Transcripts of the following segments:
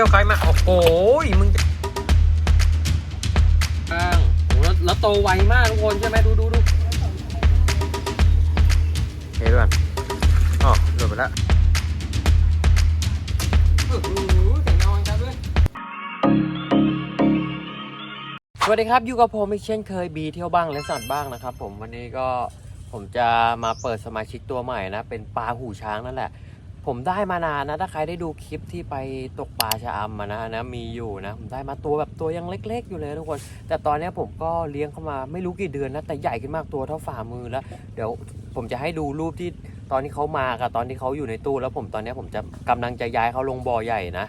เจ้าใครมา โอ้โหมึงจะอ้างโอ้แล้วแล้วโตไวมากทุกคนใช่ไหมดูดูดูเฮ้ยก่อนอ๋อหลุดไปแล้วโอ้โหเสียงดังจังเลยสวัสดีครับ อยู่กับผมอีกเช่นเคยบีเที่ยวบ้างและสัตว์บ้างนะครับ ผมวันนี้ก็ผมจะมาเปิดสมาชิกตัวใหม่นะ เป็นปลาหูช้างนั่นแหละ ผมได้มานานนะ ถ้าใครได้ดูคลิปที่ไปตกปลาชะอำมานะนะมีอยู่นะผมได้มาตัวแบบตัวยังเล็ก ๆ อยู่เลยทุกคน แต่ตอนนี้ผมก็เลี้ยงเข้ามาไม่รู้กี่เดือนนะแต่ใหญ่ขึ้นมากตัวเท่าฝ่ามือแล้ว เดี๋ยวผมจะให้ดูรูปที่ตอนที่เขามากับตอนที่เขาอยู่ในตู้แล้วผมตอนนี้ผมจะกำลังจะย้ายเขาลงบ่อใหญ่นะ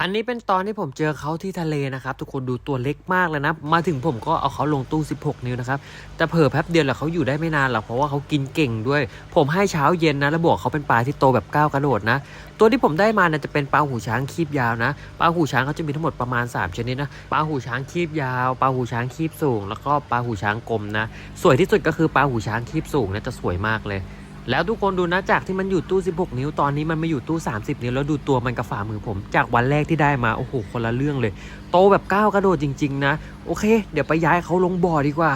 อันนี้เป็นตอนที่ผมเจอเขาที่ทะเลนะครับ ทุกคนดูตัวเล็กมากเลยนะ มาถึงผมก็เอาเขาลงตู้ 16 นิ้วนะครับ แต่เผลอแป๊บเดียวแหละเขาอยู่ได้ไม่นานหรอกเพราะว่าเขากินเก่งด้วย ผมให้เช้าเย็นนะ แล้วบอกเขาเป็นปลาที่โตแบบก้าวกระโดดนะ ตัวที่ผมได้มาเนี่ยจะเป็นปลาหูช้างคีบยาวนะ ปลาหูช้างเขาจะมีทั้งหมดประมาณ 3 ชนิดนะ ปลาหูช้างคีบยาว ปลาหูช้างคีบสูง แล้วก็ปลาหูช้างกลมนะ สวยที่สุดก็คือปลาหูช้างคีบสูงนะจะสวยมากเลย แล้วทุกคนดูนะจากที่มันอยู่ตู้ 16 นิ้วตอนนี้มันมาอยู่ตู้ 30 นิ้วแล้วดูตัวมันกับฝ่ามือผม จากวันแรกที่ได้มาโอ้โหคนละเรื่องเลย โตแบบก้าวกระโดดจริง ๆ นะ โอเค เดี๋ยวไปย้ายเขาลงบ่อดีกว่า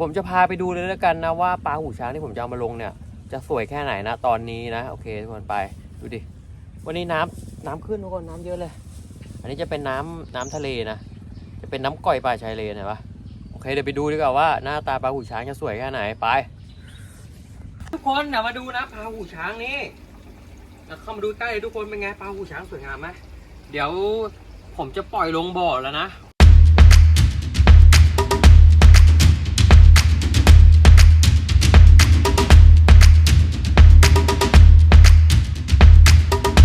ผมจะพาไปดูเลยแล้วกันนะว่าปลาหูช้างที่ผมจะเอามาลงเนี่ย จะสวยแค่ไหนนะตอนนี้นะ โอเคทุกคนไปดูดิวันนี้น้ำน้ำขึ้นทุกคนน้ำเยอะเลย อันนี้จะเป็นน้ำน้ำทะเลนะ จะเป็นน้ำก่อยปลาชายเลนเห็นปะโอเคเดี๋ยวไปดูดีกว่าว่าหน้าตาปลาหูช้างจะสวยแค่ไหนไป ทุกคนเดี๋ยวมาดูนะปลาหูช้างนี่เราเข้ามาดูใกล้ทุกคนเป็นไงปลาหูช้างสวยงามไหมเดี๋ยวผมจะปล่อยลงบ่อแล้วนะ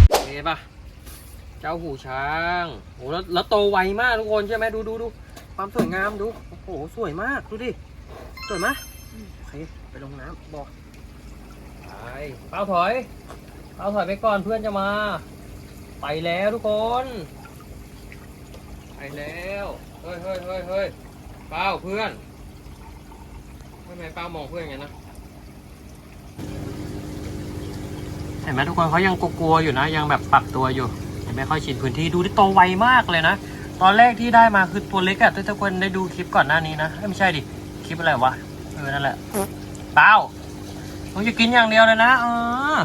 โอเคปะเจ้าหูช้างโหแล้วแล้วโตไวมากทุกคนใช่ไหมดูดูดูความสวยงามดู โอ้โห สวยมาก ดูดิ สวยไหมโอเค ไปลงน้ำบอก ไปเป้าถอยเป้าถอยไปก่อนเพื่อนจะมา ไปแล้วทุกคน ไปแล้วเฮ้ยเฮ้ยเฮ้ยเฮ้ยเป้าเพื่อนทำไมเป้ามองเพื่อนอย่างนั้นนะเห็นไหมทุกคนเขายังกลัวๆอยู่นะ ยังแบบปรับตัวอยู่ยังไม่ค่อยชินพื้นที่ดูที่โตไวมากเลยนะ ตอนแรกที่ได้มาคือตัวเล็กอะทุกคนได้ดูคลิปก่อนหน้านี้นะไม่ใช่ดิคลิปอะไรวะเออนั่นแหละเป้า มึงจะกินอย่างเดียวเลยนะเออ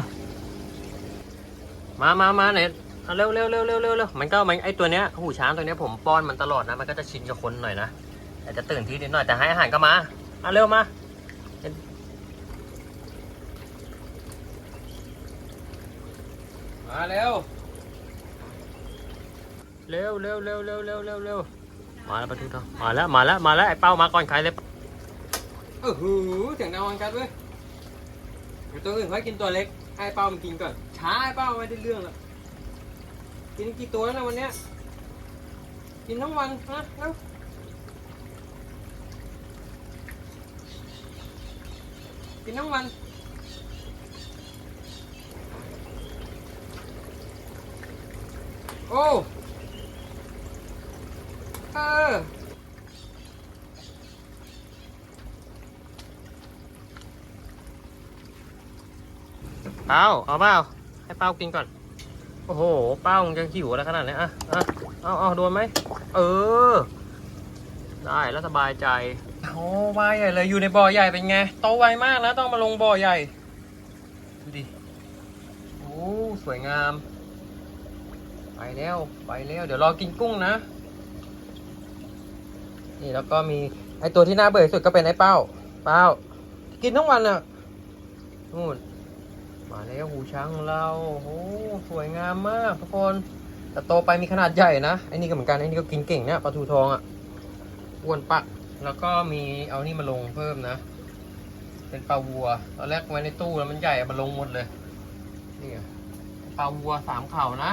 มามามาไหนเร็วเร็วเร็วเร็วเร็วเร็วมันก็มันไอตัวเนี้ยหูช้างตัวเนี้ยผมป้อนมันตลอดนะ มันก็จะชินกับคนหน่อยนะแต่จะตื่นทีนิดหน่อยแต่ให้อาหารก็มาเอาเร็วมามาเร็วเร็วเร็วเร็วเร็วเร็วเร็วเร็วมาแล้วปะทุทองมาแล้วมาแล้วมาแล้วไอ้เป้ามาก่อนใครเลยเออหือเสียงดังวังกันเว้ยเดี๋ย ตัวอื่นค่อยกินตัวเล็กให้เป้ามันกินก่อน ช้าไอ้เป้าไม่ได้เรื่องแล้วกินกี่ตัวแล้วนะวันเนี้ย กินทั้งวันนะเร็วกินทั้งวันโอ้เออ ป้าเอาเป้าให้เป้ากินก่อน โอ้โห เป้ามึงจะหิวแล้วขนาดนี้อะอะเอาเอาโดนไหม เออ ได้แล้วสบายใจโอ้วายใหญ่เลยอยู่ในบ่อใหญ่เป็นไงโตไวมากนะต้องมาลงบ่อใหญ่ ดูดิ โอ้สวยงาม ไปแล้วไปแล้ว เดี๋ยวรอกินกุ้งนะ นี่แล้วก็มีไอตัวที่น่าเบื่อสุดก็เป็นไอเป้า เป้า กินทั้งวันอะนู่น มาแล้วหูช้างเราโอ้สวยงามมากทุกคน แต่โตไปมีขนาดใหญ่นะไอ้นี่ก็เหมือนกันไอ้นี่ก็กินเก่งเนี่ยปลาทูทองอะอ้วนปักแล้วก็มีเอานี่มาลงเพิ่มนะ เป็นปลาวัวตอนแรกไว้ในตู้แล้วมันใหญ่มาลงหมดเลยนี่ปลาวัวสามเข่านะ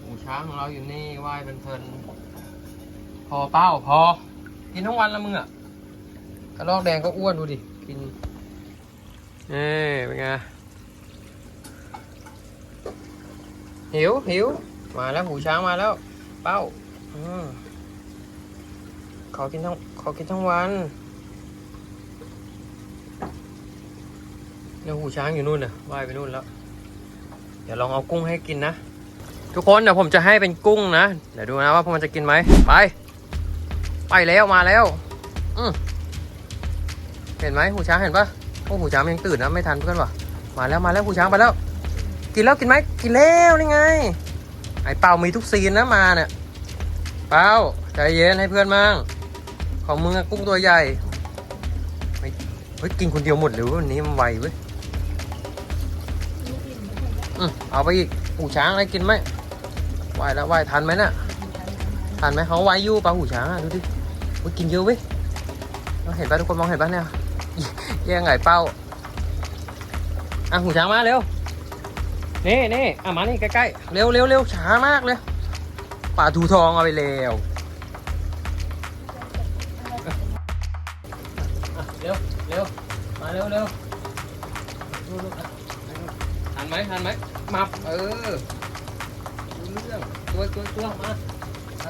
หูช้างของเราอยู่นี่ว่ายเพลินพอเป้าพอ กินทั้งวันละมึงอะกระรอกแดงก็อ้วนดูดิกิน เอ้เป็นไงหิวหิวมาแล้วหูช้างมาแล้ว เป้าอขอกินทั้งขอกินทั้งวันเนี่ยหูช้างอยู่นู่นน่ะว่ายไปนู่นแล้ว เดี๋ยวลองเอากุ้งให้กินนะ ทุกคนเดี๋ยวผมจะให้เป็นกุ้งนะเดี๋ยวดูนะว่าพวกมันจะกินไหมไป ไปแล้วมาแล้ว อืเห็นไหมหูช้างเห็นปะ อ้หูช้างยังตื่นนะไม่ทันเพื่อนวะมาแล้วมาแล้วหูช้างไปแล้ว กินแล้วกินไหมกินแล้วนี่ไง ไอเป่ามีทุกซีนนะมาเนี่ยเป้าใจเย็นให้เพื่อนมั่งของมึงอกุ้งตัวใหญ่เฮ้ยกินคนเดียวหมดเลยเว้ยวันนี้มันไวเว้ยอืมเอาไปอีกหูช้างอะไรกินไหมไหวแล้วไหวทันไหมน่ะทันไหมเขาไหวอยู่ปลาหูช้างอะดูดิเฮ้ยกินเยอะเว้ยเราเห็นปะทุกคนมองเห็นปะเนี่ย แย่งไงเป้า อะหูช้างมาเร็ว นี่นี่อะมานี่ใกล้ๆ เร็วเร็วเร็วช้ามากเลยปลาทูทองเอาไปแล้วเร็วเร็วมาเร็วเร็วทันไหมทันไหมมาเออเรื่องตัวตัวตัวมา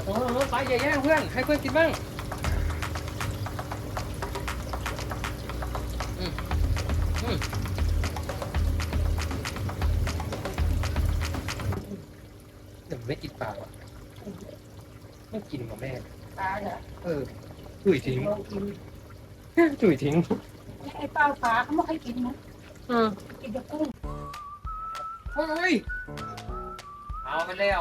ตรงนู้นไปอย่าแย่งเพื่อน ให้เพื่อนกินบ้าง อืมเดี๋ยวไม่กินปลาว่ะไม่กินกับแม่ ตายเหรอเออถุยทิ้งลองกินถุยทิ้งไอ้เป้าปลาเขาไม่ค่อยกินนะอืมกินแต่กุ้ง เฮ้ย เอาไปแล้ว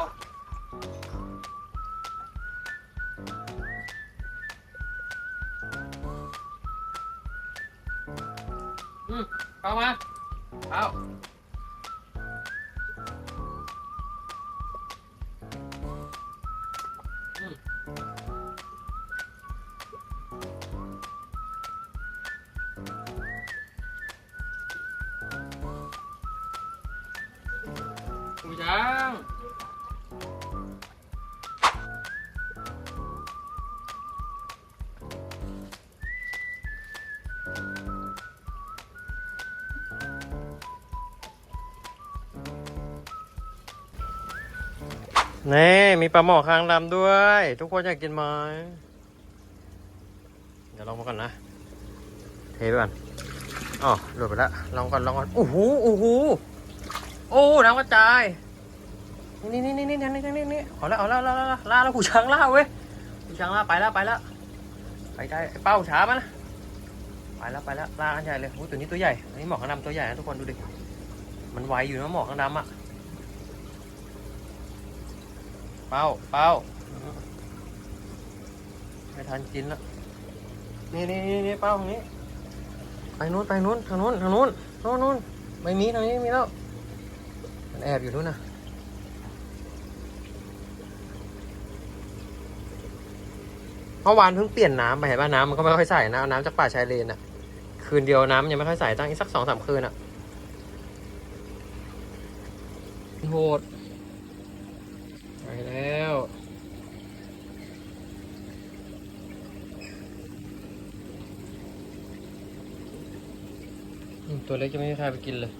เข้ามาเอา นี่มีปลาหมอคางดำด้วย ทุกคนอยากกินไหมเดี๋ยวลองมาก่อนนะ เทไปก่อนอ๋อหลุดไปแล้วลองก่อนลองก่อนโอ้โหโอ้โหโอ้น้ำกระจายนี่นี่นี่นี่นี่นี่นี่นี่เอาละเอาละเอาละเอาละล่าแล้วหูช้างล่าเว้ยหูช้างล่าไปแล้วไปแล้วไปได้เป้าช้ามานะไปแล้วไปแล้วล่ากันใหญ่เลยโอ้ตัวนี้ตัวใหญ่อันนี้หมอกข้างดำตัวใหญ่นะทุกคนดูดิมันไวอยู่นะหมอกข้างดำอะ เป้าเป้าไม่ทันกินแล้วนี่นี่นี่นี่เป้าตรงนี้ ไปนู้นไปนู้นทางนู้นทางนู้นโน่นนู้นไม่มีทางนี้ม่มีแล้ว มันแอบอยู่นู้นนะเมื่อวานเพิ่งเปลี่ยนน้ำไปเห็นป่ะน้ำมันก็ไม่ค่อยใส่นะเอาน้ำจากป่าชายเลนอะคืนเดียวน้ำยังไม่ค่อยใส่ตั้งอีกสักสองสามคืนอะโหดไปแล้วอืม ตัวเล็กจะไม่มีใครไปกินเลย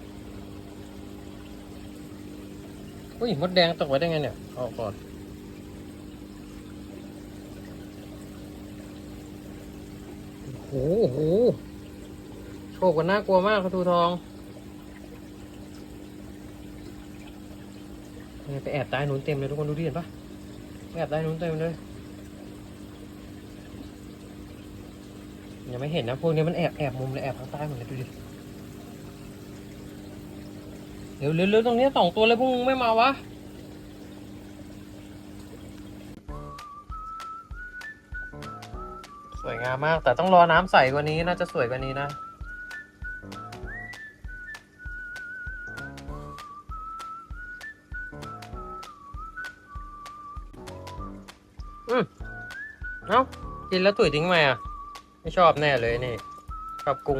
อุ้ยมดแดงตกไว้ได้ไงเนี่ยเอาอกก่อนโอ้โหโชคกันน่ากลัวมากกระทูทองไปแอบใต้หนุนเต็มเลยทุกคนดูดิเห็นปะแอบใต้หนุนเต็มเลยยังไม่เห็นนะพวกนี้มันแอบแอบมุมเลยแอบข้างใต้หมดเลยดูดิ เร็วเร็วตรงนี้สองตัวเลยพวกมึงไม่มาวะสวยงามมาก แต่ต้องรอน้ำใสกว่านี้น่าจะสวยกว่านี้นะอืมเอ้ากินแล้วตุ๋ยทิ้งไหมอะ ไม่ชอบแน่เลยนี่ ชอบกุ้ง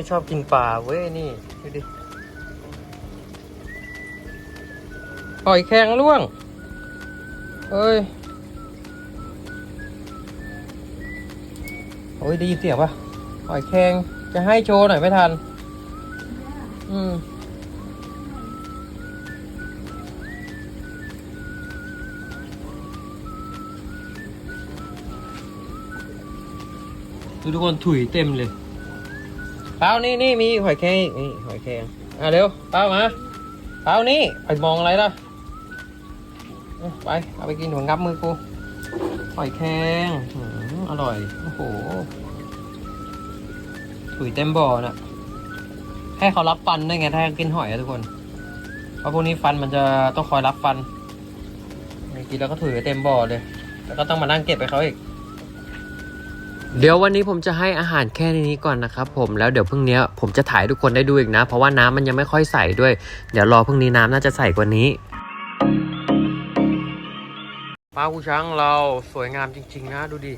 ไม่ชอบกินปลาเว้ยนี่ดูดิหอยแครงล่วง เอ้ย โอ้ยได้ยินเสียงปะหอยแครงจะให้โชว์หน่อยไม่ทัน อืมดูทุกคนถุยเต็มเลย เป้านี่นี่มีหอยแครงอีกนี่หอยแครงอะเร็วเป้ามาเป้านี่ไปมองอะไรล่ะไปเอาไปกินหัวงับมือกูหอยแครงอร่อยโอ้โหถุยเต็มบ่อน่ะให้เขารับฟันได้ไงถ้ากินหอยอะทุกคนเพราะพวกนี้ฟันมันจะต้องคอยรับฟันกินแล้วก็ถุยไปเต็มบ่อเลย แล้วก็ต้องมานั่งเก็บไปเขาอีก เดี๋ยววันนี้ผมจะให้อาหารแค่นี้ก่อนนะครับผมแล้วเดี๋ยวพรุ่งนี้ผมจะถ่ายทุกคนได้ดูอีกนะ เพราะว่าน้ำมันยังไม่ค่อยใสด้วย เดี๋ยวรอพรุ่งนี้น้ำน่าจะใสกว่านี้ปลาหูช้างเราสวยงามจริง ๆ นะดูดิ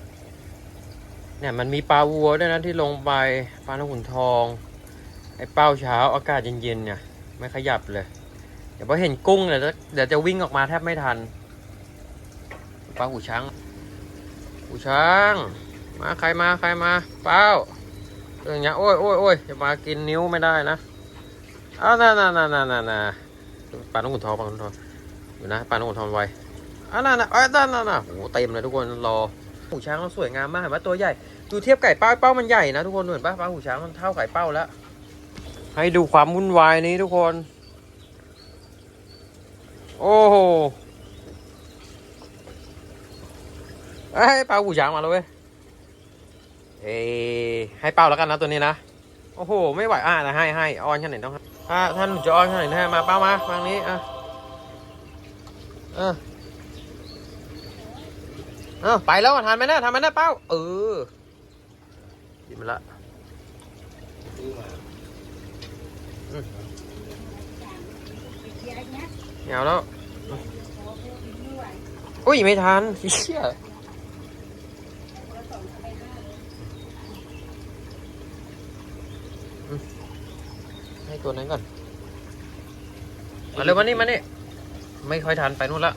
เนี่ยมันมีปลาวัวด้วยนะที่ลงไปปลาหนหุ่นทอง ไอ้เป้าเช้าอากาศเย็นๆเนี่ย ไม่ขยับเลย เดี๋ยวพอเห็นกุ้งเดี๋ยวจะเดี๋ยวจะวิ่งออกมาแทบไม่ทัน ปลาหูช้างหูช้าง มาใครมาใครมาเป้าเรื่องเงี้ยโอ้ยโอ้ยโอ้ยจะมากินนิ้วไม่ได้นะอ้าวน่าน่าน่าน่าน่าน่าปลาต้องขุนทองปลาต้องขุนทองอยู่นะปลาต้องขุนทองไวอ้าวน่าน่าอ้าวน่าน่าน่าโอ้เต็มเลยทุกคนรอหูช้างมันสวยงามมากเห็นไหมตัวใหญ่ดูเทียบไก่เป้าเป้ามันใหญ่นะทุกคนเห็นปะปลาหูช้างมันเท่าไก่เป้าแล้ว ให้ดูความวุ่นวายนี้ทุกคน โอ้โหเอ้ปลาหูช้างมาแล้วเว้ย เอให้เป้าแล้วกันนะตัวนี้นะ โอ้โห ไม่ไหวอะนะให้ให้ออนแค่ไหนต้องถ้าท่านจะออนแค่ไหนให้มาเป้ามาฟังนี้อะเออเออไปแล้วอะทานไหมนะทานไหมนะเป้า เออกินมาละเหนียวแล้ว อุ้ย ไม่ทันเชี่ย ให้ตัวนั้นก่อน มาเร็วมานี่มานี่ ไม่ค่อยทันไปนู่นละ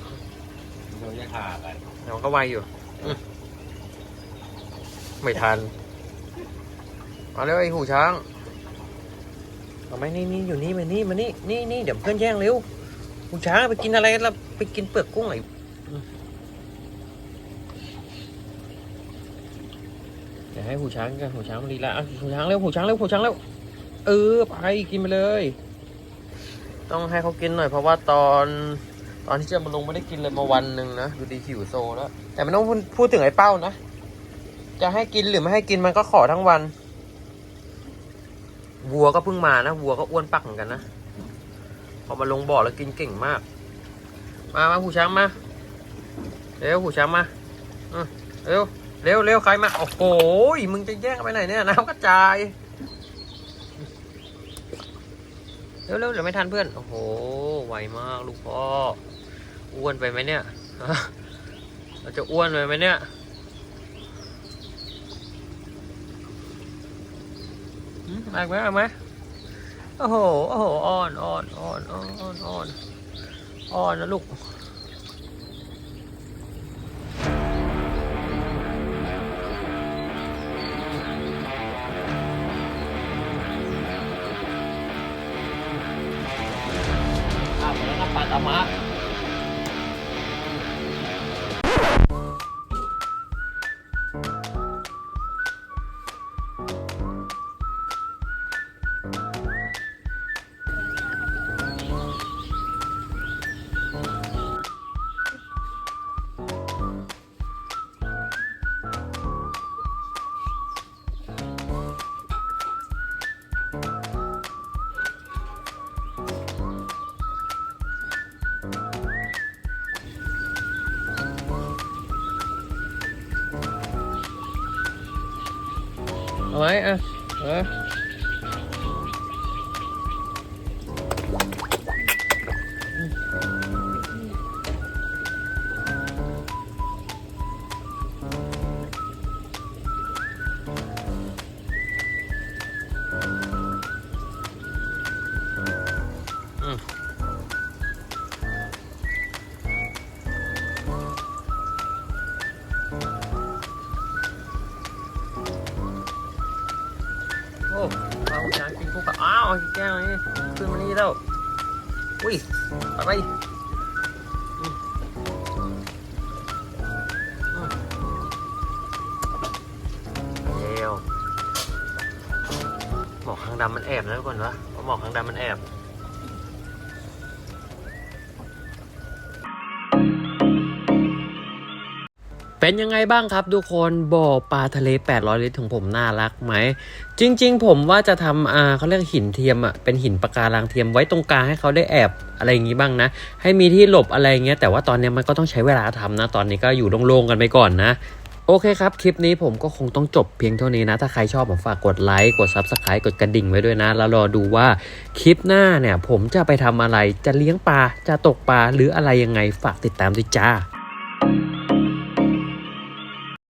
โดนยาขากันเดี๋ยวก็ไวอยู่อืมไม่ทัน มาเร็วไอ้หูช้างเอาไหมนี่นี่อยู่นี่มานี่มานี่นี่นี่เดี๋ยวเพื่อนแย่งเร็วหูช้างไปกินอะไรแล้วไปกินเปลือกกุ้งไอ้อืมเดี๋ยวให้หูช้างกันหูช้างมันดีละอะหูช้างเร็วหูช้างเร็วหูช้างเร็ว เออไปกินไปเลย ต้องให้เขากินหน่อยเพราะว่าตอนตอนที่จะมาลงไม่ได้กินเลยมาวันหนึ่งนะดูดีหิวโซแล้วแต่ไม่ต้องพูดถึงไอ้เป้านะ จะให้กินหรือไม่ให้กินมันก็ขอทั้งวัน วัวก็เพิ่งมานะวัวก็อ้วนปักเหมือนกันนะพอมาลงบ่อแล้วกินเก่งมาก มามาหูช้างมาเร็วหูช้างมาเร็วเร็วเร็วใครมาโอ้โหมึงจะแย่งไปไหนเนี่ยน้ำกระจาย เร็วๆเดี๋ยวไม่ทันเพื่อน โอ้โห ไวมากลูกพ่อ อ้วนไปไหมเนี่ย เราจะอ้วนไปไหมเนี่ย มาอีกไหมเอาไหมโอ้โห โอ้โห อ่อนอ่อนอ่อนอ่อนอ่อนอ่อนอ่อนนะลูก เอาไหมอะเออ อ้ปลาหูช้างกินคู่กับอ้าวแก้วนี่ขึ้นมานี่แล้วอุ้ยอะไรเร็วหมอกข้างดำมันแอบนะทุกคนวะเพราะหมอกข้างดำมันแอบ เป็นยังไงบ้างครับทุกคนบ่อปลาทะเล 800 ลิตรของผมน่ารักไหม จริง ๆ ผมว่าจะทำอ่าเขาเรียกหินเทียมอะเป็นหินปะการังเทียมไว้ตรงกลางให้เขาได้แอบอะไรอย่างงี้บ้างนะ ให้มีที่หลบอะไรอย่างเงี้ยแต่ว่าตอนเนี้ยมันก็ต้องใช้เวลาทำนะ ตอนนี้ก็อยู่โล่งๆกันไปก่อนนะโอเคครับ คลิปนี้ผมก็คงต้องจบเพียงเท่านี้นะ ถ้าใครชอบผมฝากกดไลค์ กด Subscribe กดกระดิ่งไว้ด้วยนะ แล้วรอดูว่าคลิปหน้าเนี่ย ผมจะไปทำอะไร จะเลี้ยงปลา จะตกปลา หรืออะไรยังไง ฝากติดตามด้วยจ้า